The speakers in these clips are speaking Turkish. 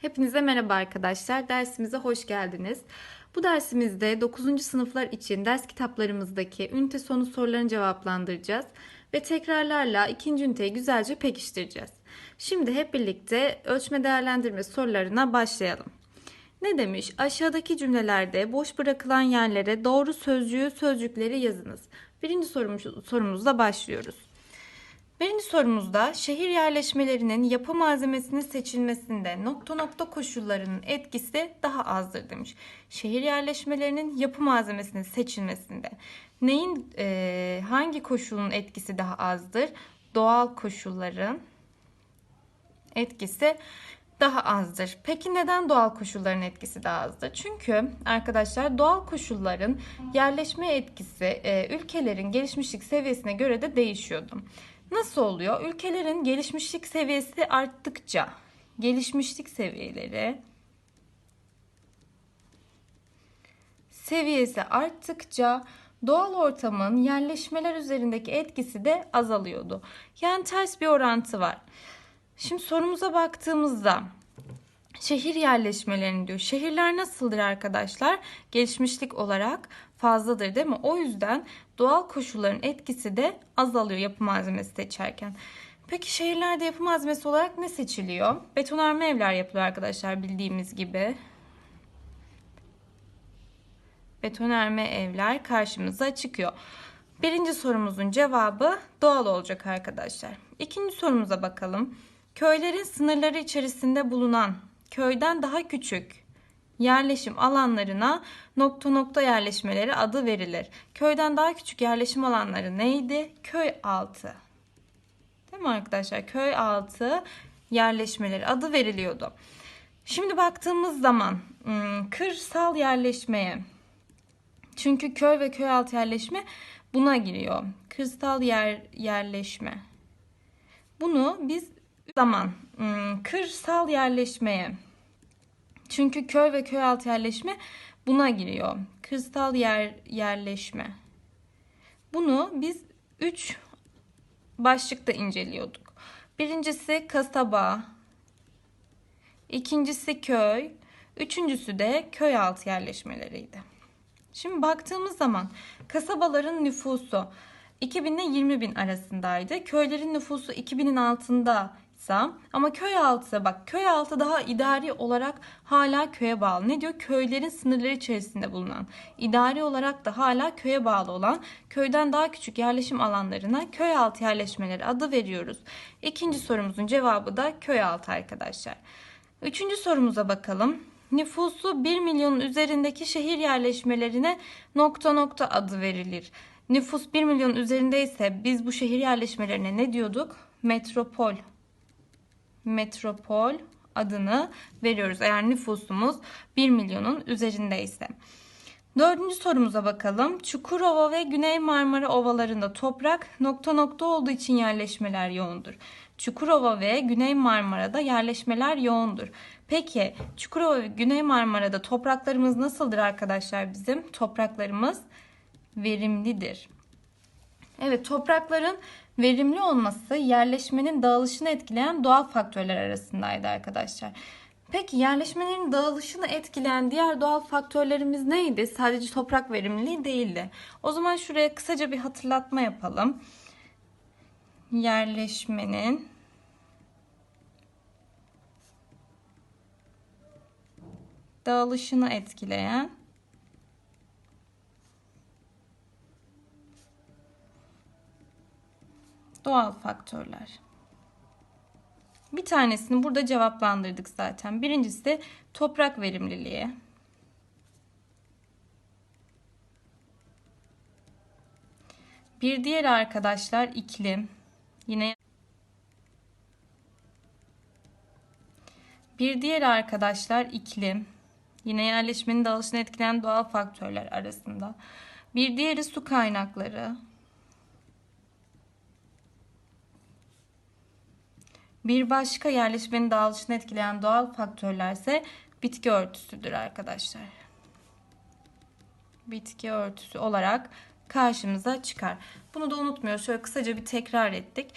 Hepinize merhaba arkadaşlar. Dersimize hoş geldiniz. Bu dersimizde 9. sınıflar için ders kitaplarımızdaki ünite sonu sorularını cevaplandıracağız ve tekrarlarla ikinci üniteyi güzelce pekiştireceğiz. Şimdi hep birlikte ölçme değerlendirme sorularına başlayalım. Ne demiş? Aşağıdaki cümlelerde boş bırakılan yerlere doğru sözcüğü, sözcükleri yazınız. Birinci sorumuz, sorumuzla başlıyoruz. Birinci sorumuzda şehir yerleşmelerinin yapı malzemesinin seçilmesinde nokta nokta koşullarının etkisi daha azdır demiş. Şehir yerleşmelerinin yapı malzemesinin seçilmesinde neyin e, hangi koşulun etkisi daha azdır? Doğal koşulların etkisi daha azdır. Peki neden doğal koşulların etkisi daha azdır? Çünkü arkadaşlar doğal koşulların yerleşme etkisi e, ülkelerin gelişmişlik seviyesine göre de değişiyordu. Nasıl oluyor? Ülkelerin gelişmişlik seviyesi arttıkça gelişmişlik seviyeleri seviyesi arttıkça doğal ortamın yerleşmeler üzerindeki etkisi de azalıyordu. Yani ters bir orantı var. Şimdi sorumuza baktığımızda şehir yerleşmelerini diyor. Şehirler nasıldır arkadaşlar? Gelişmişlik olarak fazladır değil mi? O yüzden doğal koşulların etkisi de azalıyor yapı malzemesi seçerken. Peki şehirlerde yapı malzemesi olarak ne seçiliyor? Betonarme evler yapılıyor arkadaşlar bildiğimiz gibi. Betonarme evler karşımıza çıkıyor. Birinci sorumuzun cevabı doğal olacak arkadaşlar. İkinci sorumuza bakalım. Köylerin sınırları içerisinde bulunan köyden daha küçük yerleşim alanlarına nokta nokta yerleşmeleri adı verilir. Köyden daha küçük yerleşim alanları neydi? Köy altı. Değil mi arkadaşlar? Köy altı yerleşmeleri adı veriliyordu. Şimdi baktığımız zaman hmm, kırsal yerleşmeye çünkü köy ve köy altı yerleşme buna giriyor. Kırsal yer yerleşme. Bunu biz zaman hmm, kırsal yerleşmeye çünkü köy ve köy altı yerleşme buna giriyor. Kırsal yer yerleşme. Bunu biz 3 başlıkta inceliyorduk. Birincisi kasaba, ikincisi köy, üçüncüsü de köy altı yerleşmeleriydi. Şimdi baktığımız zaman kasabaların nüfusu 2000 ile 20 bin arasındaydı. Köylerin nüfusu 2000'in altında ama köy altı bak köy altı daha idari olarak hala köye bağlı. Ne diyor? Köylerin sınırları içerisinde bulunan idari olarak da hala köye bağlı olan köyden daha küçük yerleşim alanlarına köy altı yerleşmeleri adı veriyoruz. İkinci sorumuzun cevabı da köy altı arkadaşlar. Üçüncü sorumuza bakalım. Nüfusu 1 milyonun üzerindeki şehir yerleşmelerine nokta nokta adı verilir. Nüfus 1 milyon üzerindeyse biz bu şehir yerleşmelerine ne diyorduk? Metropol metropol adını veriyoruz. Eğer nüfusumuz 1 milyonun üzerindeyse. Dördüncü sorumuza bakalım. Çukurova ve Güney Marmara ovalarında toprak nokta nokta olduğu için yerleşmeler yoğundur. Çukurova ve Güney Marmara'da yerleşmeler yoğundur. Peki Çukurova ve Güney Marmara'da topraklarımız nasıldır arkadaşlar bizim? Topraklarımız verimlidir. Evet toprakların verimli olması yerleşmenin dağılışını etkileyen doğal faktörler arasındaydı arkadaşlar. Peki yerleşmelerin dağılışını etkileyen diğer doğal faktörlerimiz neydi? Sadece toprak verimliliği değildi. O zaman şuraya kısaca bir hatırlatma yapalım. Yerleşmenin dağılışını etkileyen Doğal faktörler. Bir tanesini burada cevaplandırdık zaten. Birincisi de toprak verimliliği. Bir diğer arkadaşlar iklim. Yine Bir diğer arkadaşlar iklim. Yine yerleşmenin dağılışını etkileyen doğal faktörler arasında. Bir diğeri su kaynakları. Bir başka yerleşmenin dağılışını etkileyen doğal faktörler ise bitki örtüsüdür arkadaşlar. Bitki örtüsü olarak karşımıza çıkar. Bunu da unutmuyoruz. Şöyle kısaca bir tekrar ettik.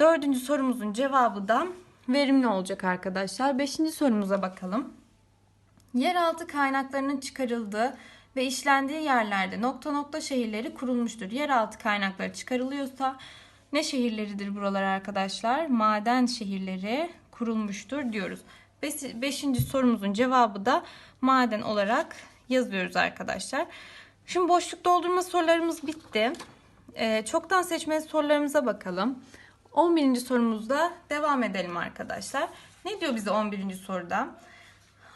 Dördüncü sorumuzun cevabı da verimli olacak arkadaşlar. Beşinci sorumuza bakalım. Yeraltı kaynaklarının çıkarıldığı ve işlendiği yerlerde nokta nokta şehirleri kurulmuştur. Yeraltı kaynakları çıkarılıyorsa ne şehirleridir buralar arkadaşlar? Maden şehirleri kurulmuştur diyoruz. Beş- Beşinci sorumuzun cevabı da maden olarak yazıyoruz arkadaşlar. Şimdi boşluk doldurma sorularımız bitti. Ee, çoktan seçmeli sorularımıza bakalım. 11. sorumuzda devam edelim arkadaşlar. Ne diyor bize 11. soruda?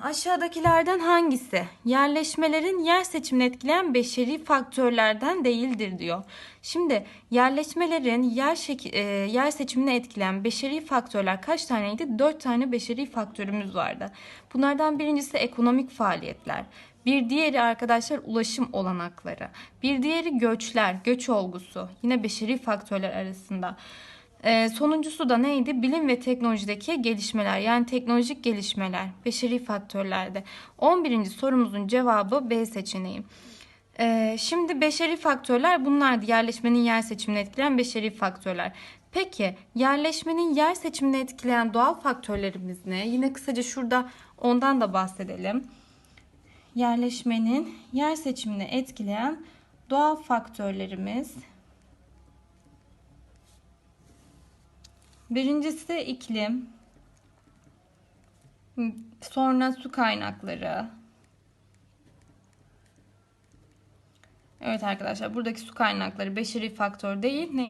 Aşağıdakilerden hangisi yerleşmelerin yer seçimini etkileyen beşeri faktörlerden değildir diyor. Şimdi yerleşmelerin yer, şek- e, yer seçimini etkileyen beşeri faktörler kaç taneydi? 4 tane beşeri faktörümüz vardı. Bunlardan birincisi ekonomik faaliyetler. Bir diğeri arkadaşlar ulaşım olanakları. Bir diğeri göçler, göç olgusu. Yine beşeri faktörler arasında. Ee, sonuncusu da neydi? Bilim ve teknolojideki gelişmeler yani teknolojik gelişmeler beşeri faktörlerde. 11. sorumuzun cevabı B seçeneği. Ee, şimdi beşeri faktörler bunlardı. Yerleşmenin yer seçimini etkileyen beşeri faktörler. Peki yerleşmenin yer seçimini etkileyen doğal faktörlerimiz ne? Yine kısaca şurada ondan da bahsedelim. Yerleşmenin yer seçimini etkileyen doğal faktörlerimiz Birincisi iklim. Sonra su kaynakları. Evet arkadaşlar buradaki su kaynakları beşeri faktör değil. Ne?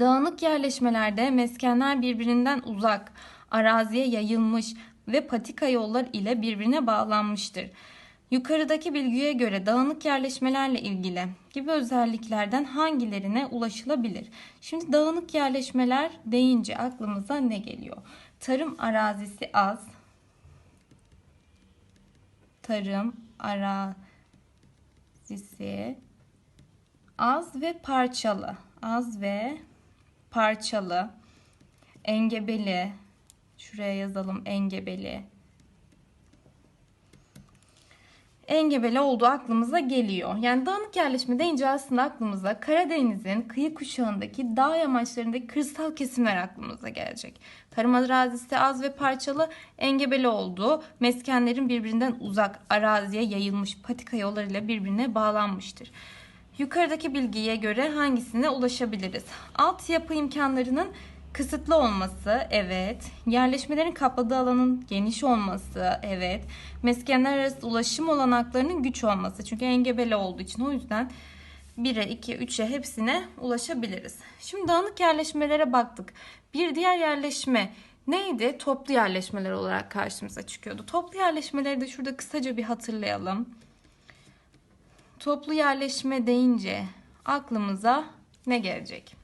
Dağınık yerleşmelerde meskenler birbirinden uzak, araziye yayılmış ve patika yollar ile birbirine bağlanmıştır. Yukarıdaki bilgiye göre dağınık yerleşmelerle ilgili gibi özelliklerden hangilerine ulaşılabilir? Şimdi dağınık yerleşmeler deyince aklımıza ne geliyor? Tarım arazisi az. Tarım arazisi az ve parçalı. Az ve parçalı. Engebeli. Şuraya yazalım engebeli engebeli olduğu aklımıza geliyor. Yani dağınık yerleşme deyince aslında aklımıza Karadeniz'in kıyı kuşağındaki dağ yamaçlarındaki kırsal kesimler aklımıza gelecek. Tarım arazisi az ve parçalı engebeli olduğu meskenlerin birbirinden uzak araziye yayılmış patika yollarıyla birbirine bağlanmıştır. Yukarıdaki bilgiye göre hangisine ulaşabiliriz? Altyapı imkanlarının Kısıtlı olması evet. Yerleşmelerin kapladığı alanın geniş olması evet. Meskenler arası ulaşım olanaklarının güç olması. Çünkü engebeli olduğu için o yüzden 1'e, 2'ye, 3'e hepsine ulaşabiliriz. Şimdi dağınık yerleşmelere baktık. Bir diğer yerleşme neydi? Toplu yerleşmeler olarak karşımıza çıkıyordu. Toplu yerleşmeleri de şurada kısaca bir hatırlayalım. Toplu yerleşme deyince aklımıza ne gelecek?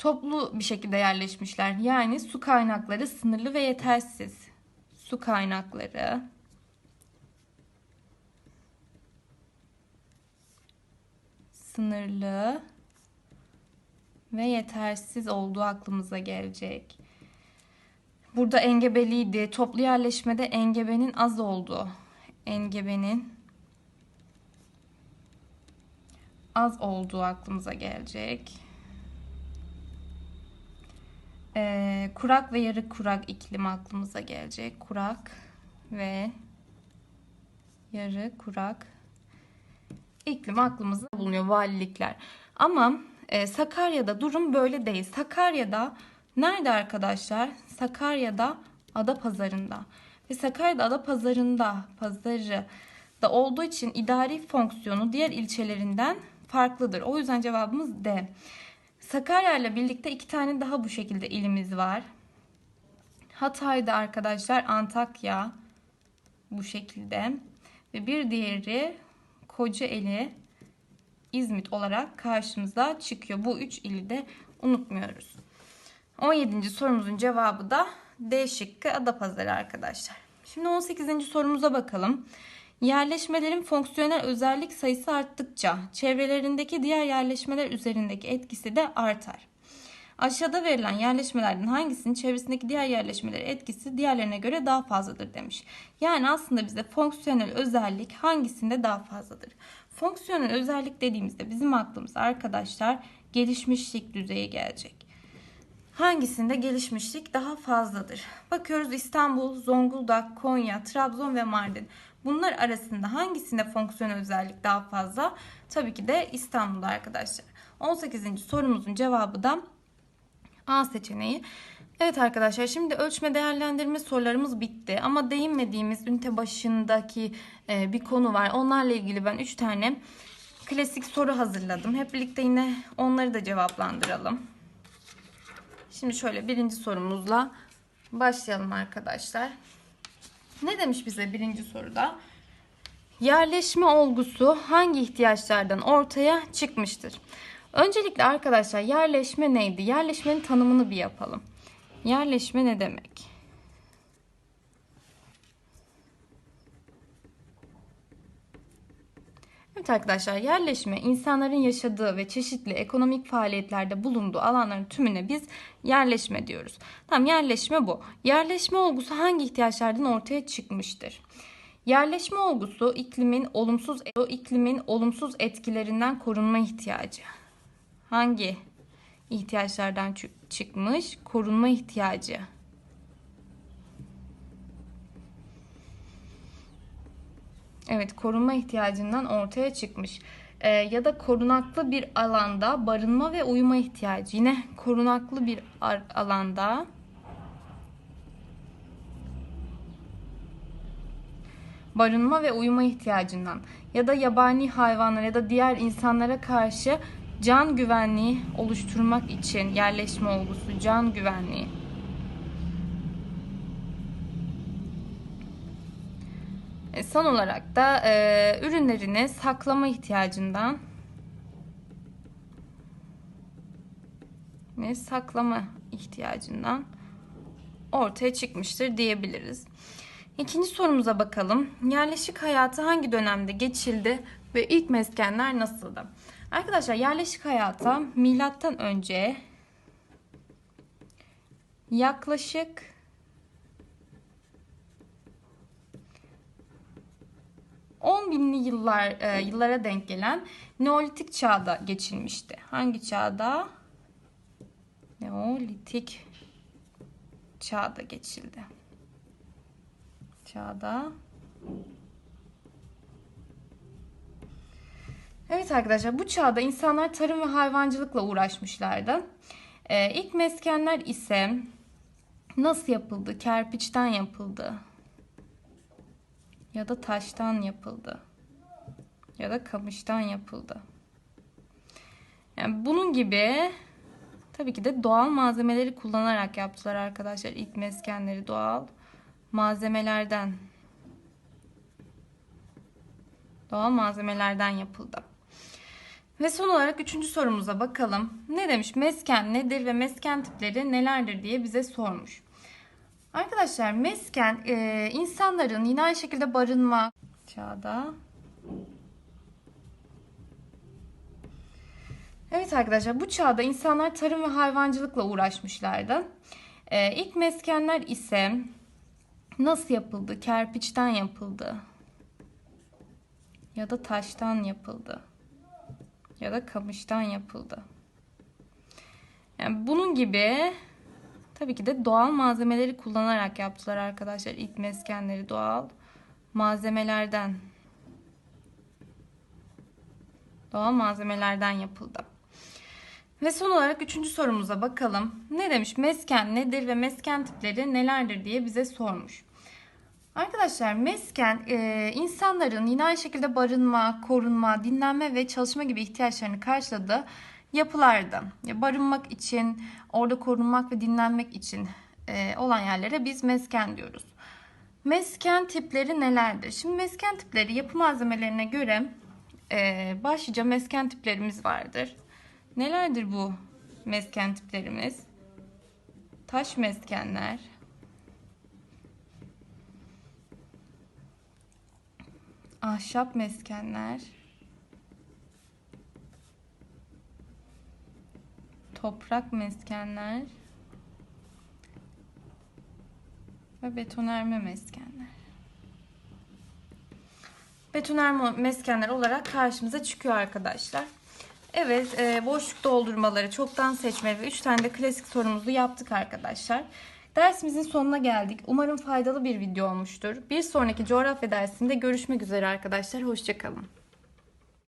Toplu bir şekilde yerleşmişler. Yani su kaynakları sınırlı ve yetersiz. Su kaynakları sınırlı ve yetersiz olduğu aklımıza gelecek. Burada engebeliydi. Toplu yerleşmede engebenin az olduğu. Engebenin az olduğu aklımıza gelecek. Ee, kurak ve yarı kurak iklim aklımıza gelecek. Kurak ve yarı kurak iklim aklımızda bulunuyor valilikler. Ama e, Sakarya'da durum böyle değil. Sakarya'da nerede arkadaşlar? Sakarya'da ada pazarında. Ve Sakarya'da ada pazarında pazarı da olduğu için idari fonksiyonu diğer ilçelerinden farklıdır. O yüzden cevabımız D. Sakarya ile birlikte iki tane daha bu şekilde ilimiz var. Hatay'da arkadaşlar Antakya bu şekilde ve bir diğeri Kocaeli İzmit olarak karşımıza çıkıyor. Bu üç ili de unutmuyoruz. 17. sorumuzun cevabı da D şıkkı Adapazarı arkadaşlar. Şimdi 18. sorumuza bakalım. Yerleşmelerin fonksiyonel özellik sayısı arttıkça çevrelerindeki diğer yerleşmeler üzerindeki etkisi de artar. Aşağıda verilen yerleşmelerden hangisinin çevresindeki diğer yerleşmeler etkisi diğerlerine göre daha fazladır demiş. Yani aslında bize fonksiyonel özellik hangisinde daha fazladır? Fonksiyonel özellik dediğimizde bizim aklımıza arkadaşlar gelişmişlik düzeyi gelecek. hangisinde gelişmişlik daha fazladır? Bakıyoruz İstanbul, Zonguldak, Konya, Trabzon ve Mardin. Bunlar arasında hangisinde fonksiyonel özellik daha fazla? Tabii ki de İstanbul'da arkadaşlar. 18. sorumuzun cevabı da A seçeneği. Evet arkadaşlar şimdi ölçme değerlendirme sorularımız bitti. Ama değinmediğimiz ünite başındaki e, bir konu var. Onlarla ilgili ben 3 tane klasik soru hazırladım. Hep birlikte yine onları da cevaplandıralım. Şimdi şöyle birinci sorumuzla başlayalım arkadaşlar. Ne demiş bize birinci soruda? Yerleşme olgusu hangi ihtiyaçlardan ortaya çıkmıştır? Öncelikle arkadaşlar yerleşme neydi? Yerleşmenin tanımını bir yapalım. Yerleşme ne demek? Evet arkadaşlar yerleşme insanların yaşadığı ve çeşitli ekonomik faaliyetlerde bulunduğu alanların tümüne biz yerleşme diyoruz. Tamam yerleşme bu. Yerleşme olgusu hangi ihtiyaçlardan ortaya çıkmıştır? Yerleşme olgusu iklimin olumsuz iklimin olumsuz etkilerinden korunma ihtiyacı. Hangi ihtiyaçlardan çıkmış? Korunma ihtiyacı. Evet, korunma ihtiyacından ortaya çıkmış. Ee, ya da korunaklı bir alanda barınma ve uyuma ihtiyacı. Yine korunaklı bir alanda barınma ve uyuma ihtiyacından ya da yabani hayvanlara ya da diğer insanlara karşı can güvenliği oluşturmak için yerleşme olgusu can güvenliği. E, son olarak da e, ürünlerini saklama ihtiyacından ve saklama ihtiyacından ortaya çıkmıştır diyebiliriz. İkinci sorumuza bakalım. Yerleşik hayatı hangi dönemde geçildi ve ilk meskenler nasıldı? Arkadaşlar yerleşik hayata milattan önce yaklaşık 10 binli yıllar e, yıllara denk gelen Neolitik çağda geçilmişti. Hangi çağda? Neolitik çağda geçildi. Çağda. Evet arkadaşlar bu çağda insanlar tarım ve hayvancılıkla uğraşmışlardı. Ee, ilk meskenler ise nasıl yapıldı? Kerpiçten yapıldı. Ya da taştan yapıldı. Ya da kamıştan yapıldı. Yani bunun gibi tabii ki de doğal malzemeleri kullanarak yaptılar arkadaşlar. ilk meskenleri doğal malzemelerden doğal malzemelerden yapıldı. Ve son olarak üçüncü sorumuza bakalım. Ne demiş? Mesken nedir ve mesken tipleri nelerdir diye bize sormuş. Arkadaşlar mesken e, insanların yine aynı şekilde barınma çağda. Evet arkadaşlar bu çağda insanlar tarım ve hayvancılıkla uğraşmışlardı. E, ilk meskenler ise nasıl yapıldı? Kerpiçten yapıldı. Ya da taştan yapıldı ya da kamıştan yapıldı. Yani bunun gibi tabii ki de doğal malzemeleri kullanarak yaptılar arkadaşlar. İlk meskenleri doğal malzemelerden doğal malzemelerden yapıldı. Ve son olarak üçüncü sorumuza bakalım. Ne demiş? Mesken nedir ve mesken tipleri nelerdir diye bize sormuş. Arkadaşlar mesken e, insanların yine aynı şekilde barınma, korunma, dinlenme ve çalışma gibi ihtiyaçlarını karşıladığı yapılardı. Barınmak için, orada korunmak ve dinlenmek için e, olan yerlere biz mesken diyoruz. Mesken tipleri nelerdir? Şimdi mesken tipleri yapı malzemelerine göre e, başlıca mesken tiplerimiz vardır. Nelerdir bu mesken tiplerimiz? Taş meskenler, ahşap meskenler, toprak meskenler ve betonerme meskenler. Betonerme meskenler olarak karşımıza çıkıyor arkadaşlar. Evet, e, boşluk doldurmaları, çoktan seçme ve 3 tane de klasik sorumuzu yaptık arkadaşlar. Dersimizin sonuna geldik. Umarım faydalı bir video olmuştur. Bir sonraki coğrafya dersinde görüşmek üzere arkadaşlar. Hoşçakalın.